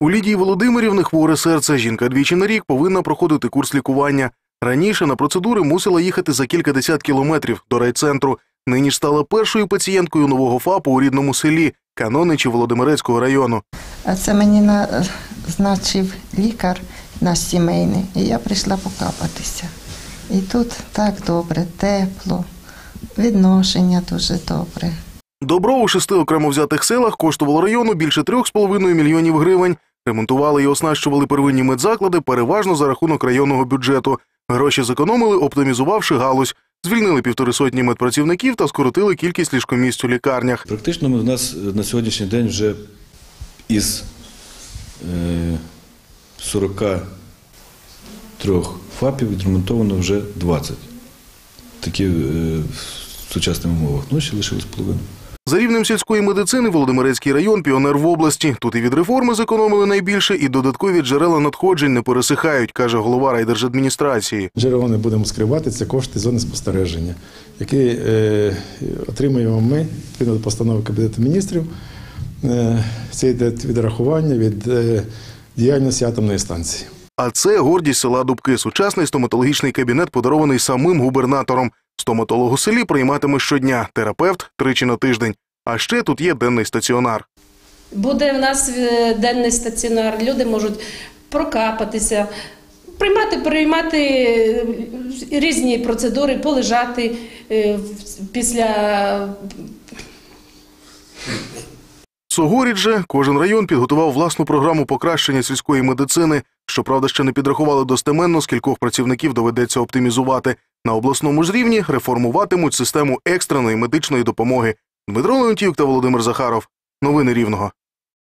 У Лідії Володимирівни хворе серце. Жінка двічі на рік повинна проходити курс лікування. Раніше на процедури мусила їхати за кількадесят кілометрів до райцентру. Нині ж стала першою пацієнткою нового ФАПу у рідному селі Каноничі Володимирецького району. А це мені назначив лікар наш сімейний, і я прийшла покапатися. І тут так добре, тепло, відношення дуже добре. Добро у шести окремо взятих селах коштувало району більше трьох з половиною мільйонів гривень. Ремонтували і оснащували первинні медзаклади переважно за рахунок районного бюджету. Гроші зекономили, оптимізувавши галузь. Звільнили півтори сотні медпрацівників та скоротили кількість ліжкомісць у лікарнях. Практично ми- у нас е, на сьогоднішній день вже із е, 43 ФАПів відремонтовано вже 20. Такі е, в сучасних умовах. Ну, ще лишилось половина. За рівнем сільської медицини Володимирецький район піонер в області. Тут і від реформи зекономили найбільше, і додаткові джерела надходжень не пересихають, каже голова райдержадміністрації. Джерело не будемо скривати, це кошти зони спостереження, які е, отримуємо ми відповідно до постанови Кабінету міністрів. Е, це йде відрахування від е, діяльності атомної станції. А це гордість села Дубки, сучасний стоматологічний кабінет, подарований самим губернатором. Стоматолог у селі прийматиме щодня, терапевт тричі на тиждень. А ще тут є денний стаціонар. Буде в нас е, денний стаціонар, люди можуть прокапатися, приймати, приймати е, різні процедури, полежати е, після Цьогоріч же кожен район підготував власну програму покращення сільської медицини. Щоправда, ще не підрахували достеменно, скількох працівників доведеться оптимізувати. На обласному ж рівні реформуватимуть систему екстреної медичної допомоги. Дмитро Леонтіюк та Володимир Захаров. Новини Рівного.